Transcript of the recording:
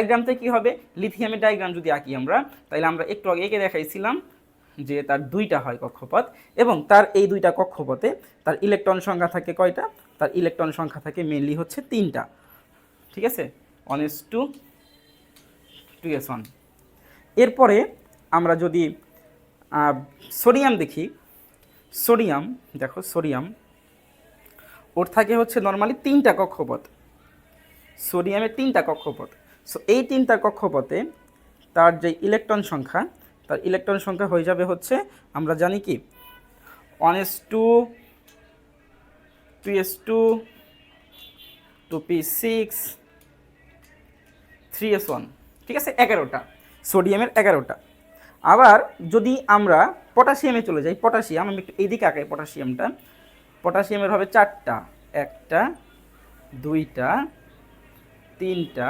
ডায়াগ্রামতে কি হবে? লিথিয়ামের ডায়াগ্রাম যদি আঁকি আমরা তাহলে আমরা একটু আগে এঁকে দেখাইছিলাম যে তার দুইটা হয় কক্ষপথ এবং তার এই দুইটা কক্ষপথে তার ইলেকট্রন সংখ্যা থাকে কয়টা? তার ইলেকট্রন সংখ্যা থাকে মেনলি হচ্ছে তিনটা। ঠিক আছে? One S two two S one এরপরে আমরা যদি সোডিয়াম দেখি সোডিয়াম দেখো সোডিয়াম ওর থাকে হচ্ছে নর্মালি তিনটা কক্ষপথ। সোডিয়ামের তিনটা কক্ষপথ। সো এই তিনটা কক্ষপথে তার যে ইলেকট্রন সংখ্যা, তার ইলেকট্রন সংখ্যা হয়ে যাবে হচ্ছে, আমরা জানি কি? One S two two S two two P six three S one ঠিক আছে? এগারোটা। সোডিয়ামের এগারোটা। আবার যদি আমরা পটাশিয়ামে চলে যাই পটাশিয়াম আমি একটু এইদিকে আঁকাই পটাশিয়ামটা পটাশিয়ামের হবে চারটা। একটা, দুইটা, তিনটা